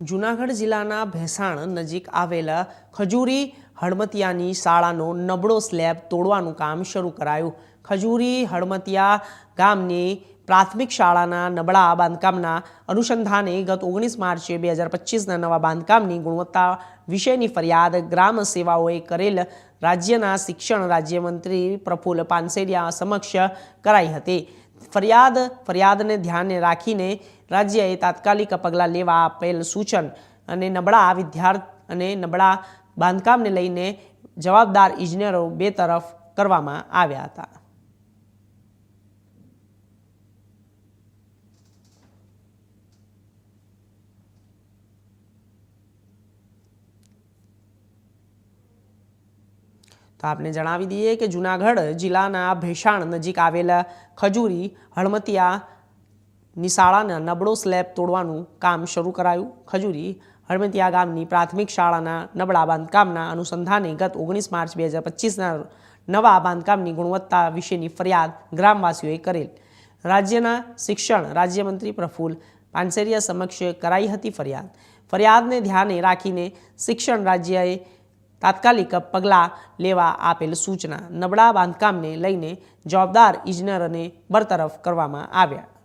જૂનાગઢ જિલ્લાના ભેસાણ નજીક આવેલા ખજૂરી હળમતિયાની શાળાનો નબળો સ્લેબ તોડવાનું કામ શરૂ કરાયું. ખજૂરી હળમતિયા ગામની પ્રાથમિક શાળાના નબળા બાંધકામના અનુસંધાને ગત ઓગણીસ માર્ચે બે હજાર પચીસના નવા બાંધકામની ગુણવત્તા વિશેની ફરિયાદ ગ્રામ સેવાઓએ કરેલ રાજ્યના શિક્ષણ રાજ્યમંત્રી પ્રફુલ્લ પાનસેરિયા સમક્ષ કરાઈ હતી. ફરિયાદ, ફરિયાદને ધ્યાને રાખીને રાજ્યએ તાત્કાલિક પગલાં લેવા આપેલ સૂચન અને નબળા વિદ્યાર્થી અને નબળા બાંધકામને લઈને જવાબદાર ઇજનેરો બે તરફ કરવામાં આવ્યા હતા. તો આપને જણાવી દઈએ કે જૂનાગઢ જિલ્લાના ભેસાણ નજીક આવેલા ખજૂરી, હળમતિયા નિશાળાના નબળો સ્લેબ તોડવાનું કામ શરૂ કરાયું. ખજૂરી, હળમતિયા ગામની પ્રાથમિક શાળાના નબળા બાંધકામના અનુસંધાને ગત ઓગણીસ માર્ચ બે હજાર પચીસના નવા બાંધકામની ગુણવત્તા વિશેની ફરિયાદ ગ્રામવાસીઓએ કરેલ. રાજ્યના શિક્ષણ રાજ્યમંત્રી પ્રફુલ્લ પાનસેરિયા સમક્ષ કરાઈ હતી ફરિયાદ. ફરિયાદને ધ્યાને રાખીને શિક્ષણ રાજ્યએ તાત્કાલિક પગલાં લેવા આપેલ સૂચના નબળા બાંધકામને લઈને જવાબદાર ઇજનેરને બરતરફ કરવામાં આવ્યા.